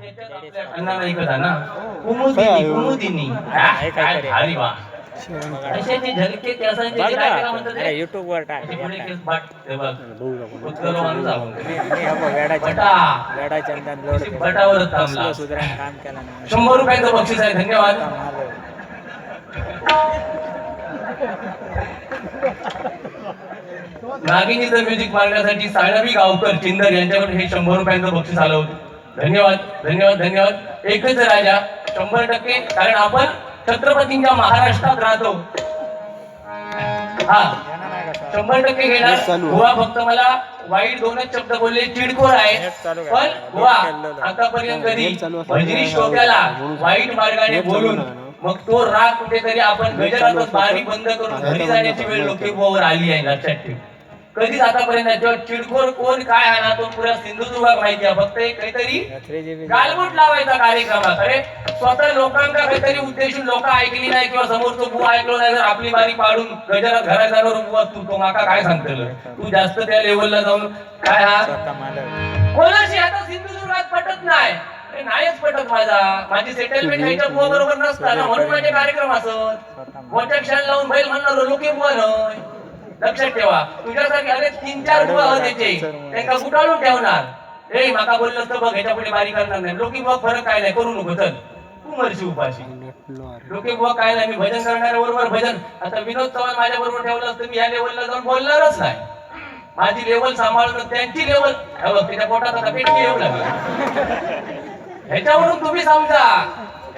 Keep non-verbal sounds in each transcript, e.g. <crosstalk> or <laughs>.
त्याच्यात आपल्या अण्णा नाही का ना कुमुदिनी. कुमुदिनी हा, काय भारी वा. अशाचे झलके केसांचे बघ काय ना. त्याला म्हणतात अरे रे? युट्यूब वर टाक. शंभर रुपयाचं बक्षीस आहे. धन्यवाद. नागिनीचं म्युझिक मारण्यासाठी साळवी गावकर चिंदर यांच्याकडे हे शंभर रुपयांचं बक्षीस आलं होतं. धन्यवाद धन्यवाद धन्यवाद. एकच राजा शंभर टक्के कारण आपण छत्रपतींच्या महाराष्ट्रात राहतो. हा? शंभर टक्के घेणार. बुवा फक्त मला वाईट दोनच शब्द बोलले चिडखोर आहे. पण बुवा आतापर्यंत कधी भजनी श्रोत्याला वाईट मार्गाने बोलून मग तो राग कुठेतरी आपण गजरातच बारी बंद करून घरी जाण्याची वेळ लोके बुवावर आली आहे लक्षात ठेव. कधीच आतापर्यंत चिडखोर कोण काय आणा तो पुऱ्या सिंधुदुर्गात माहिती आहे. फक्त एक काहीतरी या 3GB गालबोट लावायचा कार्यक्रमात. अरे स्वतः लोकांका काहीतरी उद्देशून लोक ऐकली नाही किंवा समोरचं बुवा ऐकलो नाही जर आपली बारी पाडून गजरात घरात जाणार बुवा तू तो माका काय सांगतलं? तू जास्त त्या लेवलला जाऊन काय हा? कोणाशी आता सिंधुदुर्गात पटत नाही? नाहीच पटत माझा. माझी सेटलमेंट ह्याच्या बुवा बरोबर नसताना म्हणून माझे कार्यक्रम असत. मोठ्या क्षण लावून बैल म्हणणार लोके बुवा नय लक्षात ठेवा. तुझ्यासारखे अरे तीन चार बुवा होते त्यांना गुटाळून ठेवणार? ए माका बोललं तर बघ ह्याच्या पुढे बारी करणार नाही. लोकी बुवा फरक काय नाही करू नको चल. तू मरशी उपाशी. लोके बुवा काय नाही मी भजन करणाऱ्या बरोबर भजन. आता विनोद चव्हाण माझ्या बरोबर ठेवलं असतं मी या लेवलला जाऊन बोलणारच नाही. माझी लेवल सांभाळणं त्यांची लेवल बघ त्याच्या पोटात आता पेटकी येऊ लागली. ह्याच्यावरून तुम्ही समजा.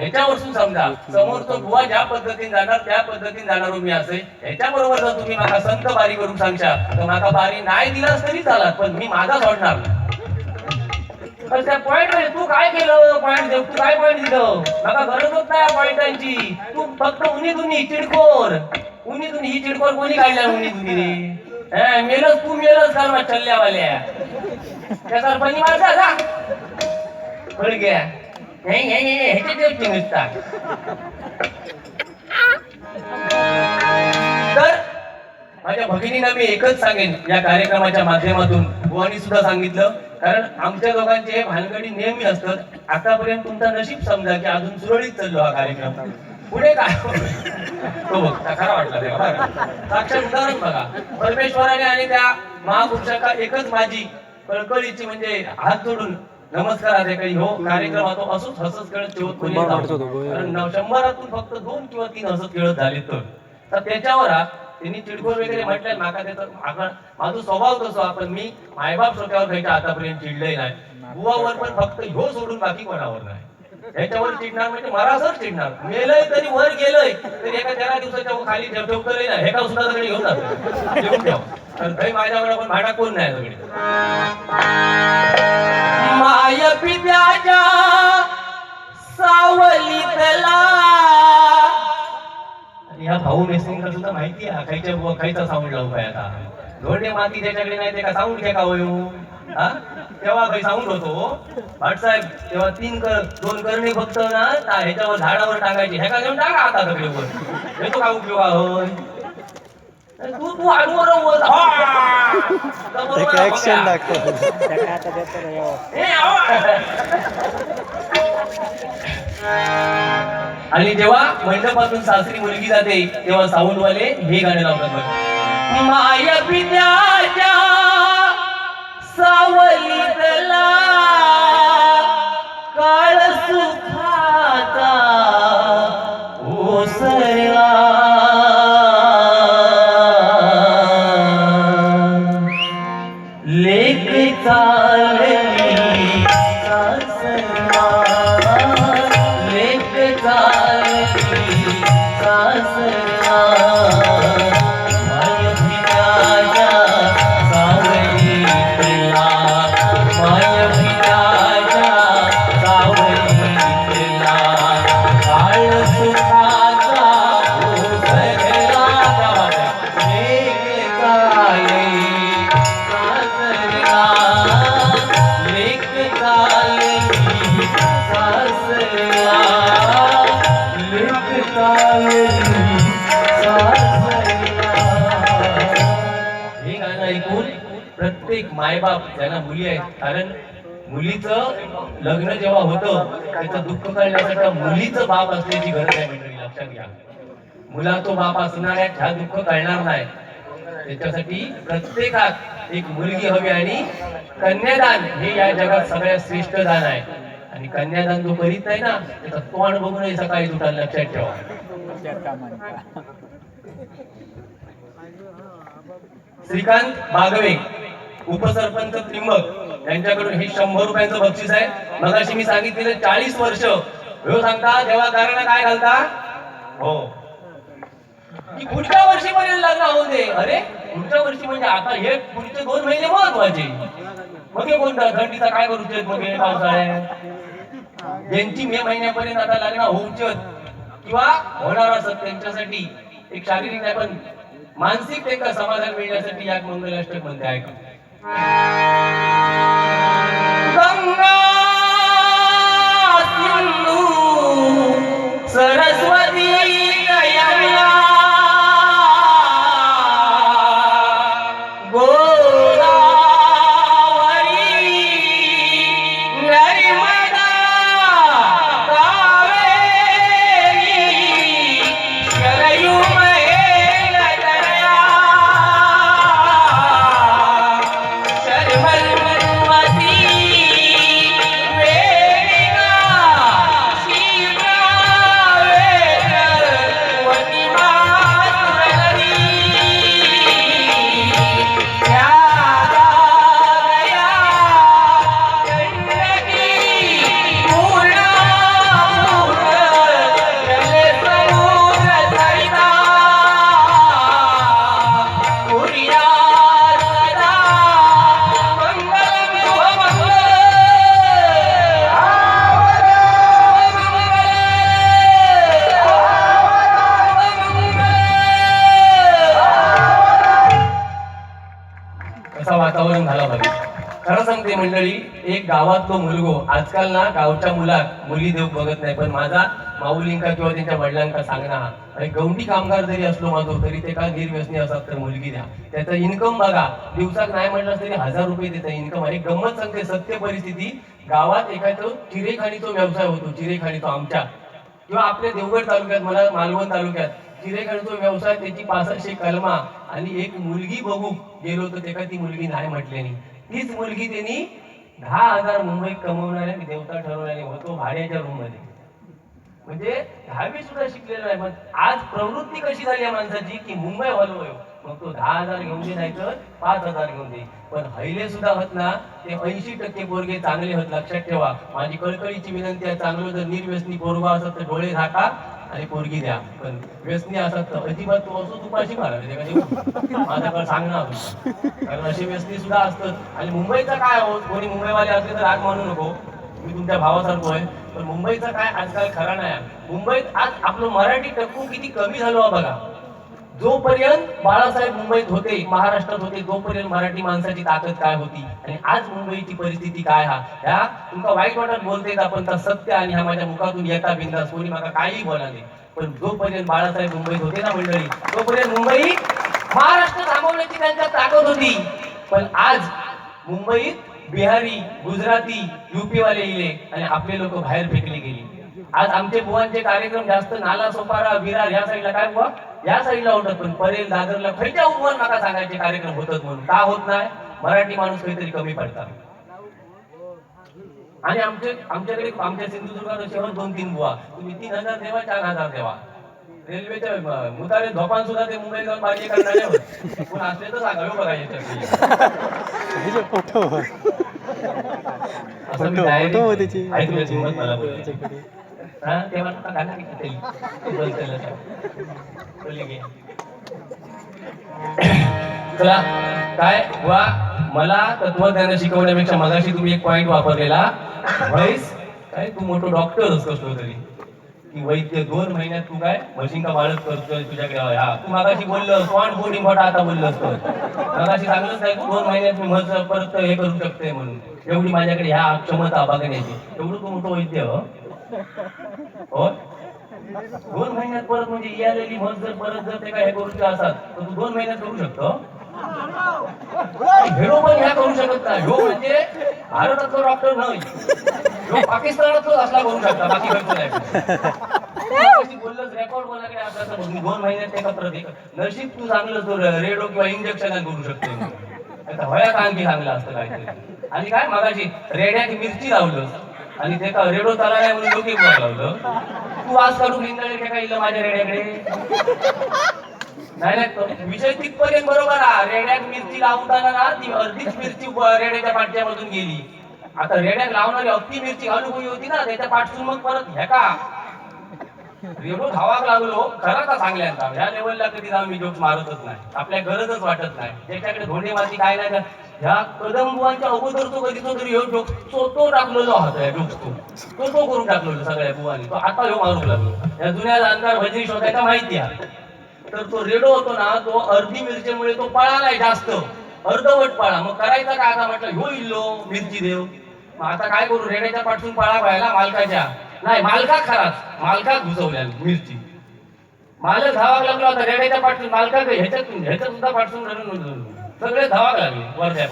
ह्याच्यावरून समजा समोर तो बुवा ज्या पद्धतीने जाणार त्या पद्धतीने जाणार मी असे ह्याच्या बरोबर जर तुम्ही माका संत बारी करून सांगशा तर माका बारी नाही दिलास तरी चालत पण मी माझा सोडणार. पण त्या पॉइंट तू काय केलं पॉइंट देऊ? तू काय पॉइंट दिलं? माका गरजच नाही पॉइंटांची तू फक्त उन्ही दुनी चिडकोर उन्ही दुनी ही चिडकोर कोणी काढल्या उनी दुनी हे, मेलच तू मेलच कर चल्ल्यावाल्या. त्या सरपंच मारता जा. कळ घ्या नाही नाही नाही ह्याचे देवची नुसता तर माझ्या भगिनींना मी एकच सांगेन या कार्यक्रमाच्या माध्यमातून बुवानी सुद्धा सांगितलं. कारण आमच्या दोघांचे भानगडी नेहमी असतात. आतापर्यंत तुमचा नशीब समजा की अजून सुरळीत चाललो हा कार्यक्रम. पुढे काय? हो, तो बघ खरा वाटला बघा. साक्षात उदाहरण बघा. परमेश्वराने आणि त्या महापुरुषाका एकच माझी कळकळीची म्हणजे हात जोडून नमस्कार काही हो कार्यक्रम हा. तो असंच हसत खेळत ठेवत कोणी. कारण शंभरातून फक्त दोन किंवा तीन हसत खेळत झाले तर. तर त्याच्यावर त्यांनी चिडखोर वगैरे म्हटलंय माका त्याचा माका माझा स्वभाव तसा पण मी मायबाप श्रोत्यावर खायच्या आतापर्यंत चिडलंय नाही. बुवावर पण फक्त ह्यो सोडून बाकी कोणावर नाही. ह्याच्यावर चिडणार म्हणजे मरासच चिडणार. मेलय तरी वर गेलंय तरी एका तेरा दिवसाच्या खाली ठेव ठेवतलंय ना हे का सुद्धा घेऊन जातो. घेऊन ठेव. माझ्याकडे पण भाडा कोण नाही सगळे माय पित्याच्या सावलीतला आणि ह्या भाऊ मेसिंगला सुद्धा माहिती आहे खायच्या बुवा खायचा साऊंड लावू काय आता. लोंढे माती त्याच्याकडे नाही ते का साऊंड घ्या का होयो हा? तेव्हा काही साऊंड होतो. भाटसाहेब तेव्हा तीन कर दोन करणे फक्त ना ह्याच्यावर झाडावर टाकायचे. ह्या का घेऊन टाका आता सगळे वर. येतो का उपयोग होय तू तू आडवर वर हा! समोर मला बघा. त्याला आता देतो रे, हो. ए, आवा! आणि जेव्हा मंडपातून सासरी मुलगी जाते तेव्हा साऊंड वाले हे गाणे लावतात. माय पित्याच्या सावलीतला काळ सुखाचा ओसरला मायबाप ज्यांना मुली आहेत कारण मुलीचं लग्न जेव्हा होतं त्याचं दुःख काढण्यासाठी मुलीचं बाप असल्याची गरज आहे मंडळी लक्षात घ्या. मुला तो बाप असणाऱ्या ह्या दुःख कळणार नाही. त्याच्यासाठी प्रत्येकात एक मुलगी हवी आणि कन्यादान हे या जगात सगळ्यात श्रेष्ठ दान आहे. आणि कन्यादान जो करीत नाही ना त्याचा तोंड बघूनही सकाळी तुटा लक्षात ठेवा. श्रीकांत बागवे. उपसरपंच त्रिंबक यांच्याकडून हे शंभर रुपयांचं बक्षीस आहे. मगाशी मी सांगितलेलं चाळीस वर्ष. हो सांगता देवा कारण काय घालता? हो. की पुढच्या वर्षीपर्यंत लग्न होऊ दे. अरे पुढच्या वर्षी म्हणजे आता हे पुढचे दोन महिने महत्त्वाचे. मग हे कोणता? थंडीचा काय करू शकत मग पावसाळ्यात? ज्यांची मे महिन्यापर्यंत आता लग्न होऊच किंवा होणार असत त्यांच्यासाठी एक शारीरिक नाही पण मानसिक एक समाधान मिळण्यासाठी या मंगलाष्टक म्हणते ऐका गंगा सिंधू सरस्वती कसं झाला पाहिजे खरं सांगते मंडळी एक गावात तो मुलगो आजकाल ना गावच्या मुलात मुली देव बघत नाही पण माझा माऊलींका किंवा त्यांच्या वडिलांका सांगणार आणि गवंडी कामगार जरी असलो माझो तरी ते का निर्व्यसनी असतात तर मुलगी द्या. त्याचा इन्कम बघा. दिवसात नाही म्हटलं तरी हजार रुपये त्याचा इन्कम आणि गंमत सांगते सत्य परिस्थिती गावात एखादं चिरेखाणीचा व्यवसाय होतो चिरेखाणीचा आमच्या. किंवा आपल्या देवगड तालुक्यात मला मालवण तालुक्यात चिरेखाणीचा व्यवसाय त्याची पासष्टशे कलमा आणि एक मुलगी बघू गेलो तर त्याका ती मुलगी नाही म्हटल्यानी तीच मुलगी त्यांनी दहा हजार मुंबईत कमवणाऱ्या देवता ठरवल्याने होतो भाड्याच्या रूममध्ये. म्हणजे दहावी सुद्धा शिकलेला नाही पण आज प्रवृत्ती कशी झाली या माणसाची की मुंबई हलवय मग तो दहा हजार घेऊन दे नाही तर पाच हजार घेऊन दे. पण हैले सुद्धा होत ना ते ऐंशी टक्के पोरगे चांगले होत लक्षात ठेवा. माझी कळकळीची विनंती आहे चांगलं जर निर्व्यसनी पोरगा असत तर डोळे झाका आणि पोरगी द्या. पण व्यसनी असत तर अजिबात तू असो तुपाशी मारा. म्हणजे कधी माझ्याकडे सांगणार कारण अशी व्यसनी सुद्धा असतात. आणि मुंबईचा काय हो? कोणी मुंबईवाले असले तर राग मानू नको. मी तुमच्या भावासारखो आहे. पण मुंबईचा काय आजकाल खरा नाही. मुंबईत आज आपलं मराठी टक्कू किती कमी झालो हो बघा. जोपर्यंत बाळासाहेब मुंबईत होते महाराष्ट्रात होते तोपर्यंत मराठी माणसाची ताकद काय होती? आणि आज मुंबईची परिस्थिती काय हा? ह्या तुमका वाईट वाटत बोलते आपण तर सत्य आणि ह्या माझ्या मुखातून येता बिंदा सोनी मला काही बोलाले पण जोपर्यंत बाळासाहेब मुंबईत होते ना मंडळी तोपर्यंत मुंबई महाराष्ट्र थांबवण्याची त्यांच्या ताकद होती. पण आज मुंबईत बिहारी गुजराती युपी वाले इले आणि आपले लोक बाहेर फेकले गेले. आज आमचे बुवांचे कार्यक्रम जास्त नाला सोपारा विरार या साईडला काय बुवा? या साईडला होतात पण परेल दादरला खयच्या उपवन नका सांगायचे कार्यक्रम होतात म्हणून? का होत नाही? मराठी माणूस काहीतरी कमी पडतात. आणि आमचे आमच्याकडे आमच्या सिंधुदुर्गात शहर दोन तीन बुवा. तुम्ही तीन हजार देवा चार हजार देवा. रेल्वेच्या मुतारे झोपान सुद्धा ते मुंबई जाऊन बाजी करणारे होते. कोण असले तर सांगा हो बघा याच्यात. फोटो. असं मी फोटो डायरी- फोटो त्याची आहे तुझ्या हिंमत मला बोलायची. त्याच्याकडे हा, तेव्हा नका बोलले चला काय? वा मला तत्वज्ञान शिकवण्यापेक्षा मगाशी तुम्ही एक पॉइंट वापरलेला. व्हॉइस काय तू मोठं डॉक्टर कसलो तरी. की वैद्य दोन महिन्यात तू काय? मशीन का बाळच करतोय तुझ्याकडे. हा तू मगाशी बोललं स्पॉट बोर्डिंग मोठा आता बोललं मगाशी चांगलंच आहे दोन महिन्यात मी मज परत हे करू शकते म्हणून. एवढी माझ्याकडे ह्या क्षमता बघण्याची. एवढं तू मोठं वैद्य हो. हो? दोन महिन्यात परत म्हणजे यालेली मग जर परत जर ते काय हे करूचे असतात तर तू दोन महिन्यात करू शकतो. हेरो पण ह्या करू शकत नाही. ह्यो म्हणजे भारतातला डॉक्टर नाही. ह्यो पाकिस्तानातच असला करू शकता बाकी खर्च नाही. मगाशी रेकॉर्ड कोणाकडे असला तर म्हणजे दोन महिन्यात एका परत नशीब तू चांगलं तो रेडो किंवा इंजेक्शन करू शकतो. आता वयात आणखी चांगलं असतं काहीतरी. आणि काय मगाशी रेड्यात मिरची लावलं. आणि ते का रेडो चाला नाही म्हणून लोक गोळा तू आज काढून इंदळे काय काय माझ्या रेड्याकडे? नाही नाही विषय तिथपर्यंत बरोबर आहे. रेड्यात मिरची लावताना ना ती अर्धीच मिरची रेड्याच्या पाठच्यामधून गेली. आता रेड्यात लावणारी अख्खी मिरची अनुभवी होती ना त्याच्या पाठसून मग परत ह्या का? <laughs> रेडो धावाक लागलो खरा का सांगल्यांचा ह्या लेवलला कधी जाऊन मी जोक्स मारतच नाही. आपल्या गरजच वाटत नाही. त्याच्याकडे धोंडे माती काय नाही का ह्या कदमबुवांच्या अगोदर तो कधी तो तरी ह्यो जोक तो तो टाकलेलो होता जोक्स तो. तो तो करून टाकलेलो सगळ्या बुवांनी. तो आता ह्यो मारू लागलो. या जुन्या जाणकार भजनी शोधायचा माहिती आहे. तर तो रेडो होतो ना तो अर्धी मिरचीमुळे तो पळालाय जास्त. अर्धवट पळा. मग करायचा काय? आता म्हटलं ह्यो इल्लो मिरची देव. मग आता काय करू? रेड्याच्या पाठून पळा व्हायला मालकाच्या. नाही मालका खराच मालका घुसवल्या मिरची. मालक धावाक लागला होता रेड्याच्या पाठून मालका ह्याच्यात ह्याच्यात सुद्धा पाठसून रडून सगळे धावाक लागले वरच्या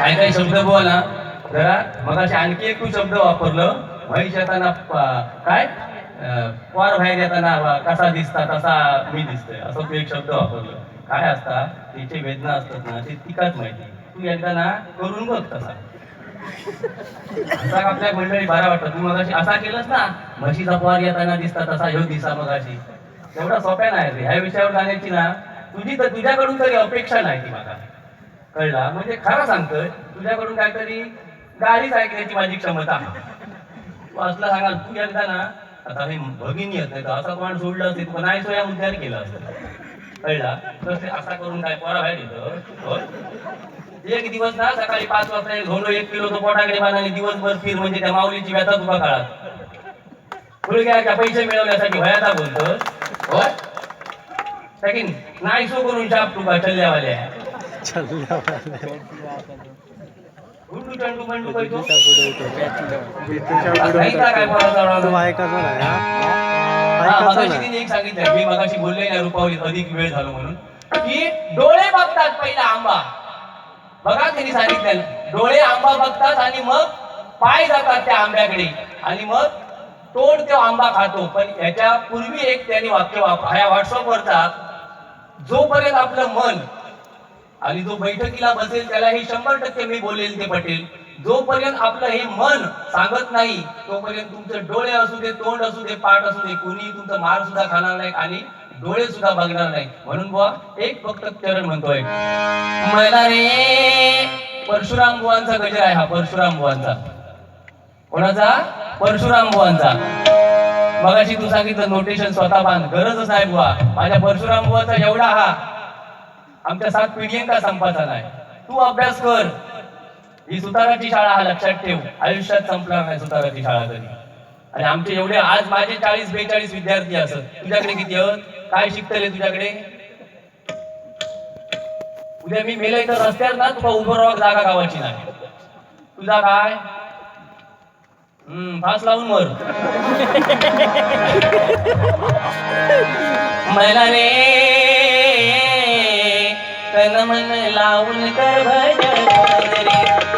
काय काही शब्द बोला. जरा मग आणखी एक तू शब्द वापरलं. म्हैस येताना काय? पार भाई बाहेर येताना कसा दिसता तसा मी दिसतोय. असं तू एक शब्द वापरलं. काय असता? तिचे वेदना असतात ना ते तिकाच माहिती. तू एकदा करून बघ तसा. असा आपल्या मंडळी बरा वाटत. तू मग असा केलंस ना म्हशीचा पवार येताना दिसता तसा ह्यो दिसा मगाशी. तेवढा सोप्या नाही रे. ह्या विषयावर जाण्याची ना तुझी तर तुझ्याकडून तरी अपेक्षा नाही ती मला. कळला? म्हणजे खरं सांगतोय तुझ्याकडून काहीतरी गाडीच ऐकण्याची माझी क्षमता तू असला सांगाल तू एकदा ना आता हे भगिनी येत नाही तर असा कोण सोडलं असते पण नाही सोया उद्धार केला असतं. कळला? तर ते असा करून काय पोरा बाहेर येतं? एक दिवस ना सकाळी पाच वाजता एक धोंडो एक किलो तो पोटाकडे बांधाने दिवसभर फिर म्हणजे त्या माऊलीची व्यथा तुका काळात गुडघ्याच्या पैसे मिळवण्यासाठी भयाचा होय? सकीन नाही सो करून शाप तुका चल्ल्यावाल्या. गुंडू चंडू पैतो एक सांगितलं मी मगाशी बोलले ना अधिक वेळ झालो म्हणून की डोळे बघतात पहिला आंबा. बघा त्यांनी सांगितलं डोळे आंबा बघतात आणि मग पाय जातात त्या आंब्याकडे. आणि मग तोड तो आंबा खातो. पण याच्या पूर्वी एक त्यांनी वाक्य वापर ह्या व्हॉट्सअपवरचा जोपर्यंत आपलं मन आणि जो बैठकीला बसेल त्याला हे शंभर टक्के मी बोलेल ते पटेल. जोपर्यंत आपलं हे मन सांगत नाही तोपर्यंत तुमचे डोळे असू दे तोंड असू दे पाठ असू दे कोणी तुमचं मार सुद्धा खाणार नाही. आणि डोळे सुद्धा बघणार नाही. म्हणून बुवा एक फक्त चरण म्हणतोय. मला रे परशुराम बुवांचा गजर आहे हा परशुराम बुवांचा. कोणाचा? परशुराम बुवांचा. मगाशी तू सांगितलं नोटेशन स्वतः बांध गरजच नाही बुवा. माझ्या परशुराम बुवाचा एवढा हा. आमच्या सात पिढींका संपाचा नाही. तू अभ्यास कर. ही सुताराची शाळा हा लक्षात ठेव. आयुष्यात संपणार नाही सुताराची शाळा कधी आणि आमचे एवढे आज माझे चाळीस बेचाळीस विद्यार्थी असत. तुझ्याकडे किती आहेत? काय शिकतले तुझ्याकडे? उद्या मी मेले तर रस्त्यावर ना तुला उभं राहा जागा गावाची नाही. तुझा काय? हम्म फास लावून मर. मला रे तन मन लावून कर भजन. रे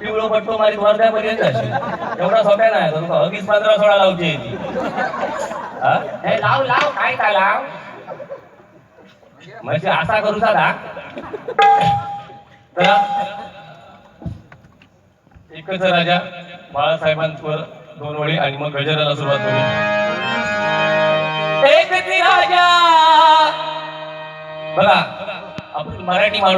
पिवळो पट्टो मारी वर्ध्यापर्यंत जाशील. एवढा सोप्या नाही तुमका अगीच पंधरा सोळा लावची आहे ती? हे? लाव लाव काय काय लाव? म्हणजे असा करू साधा. एकच राजा बाळासाहेबांवर दोन वळी आणि मग गजराला सुरुवात होईल. एक राजा. बघा आपण मराठी माणूस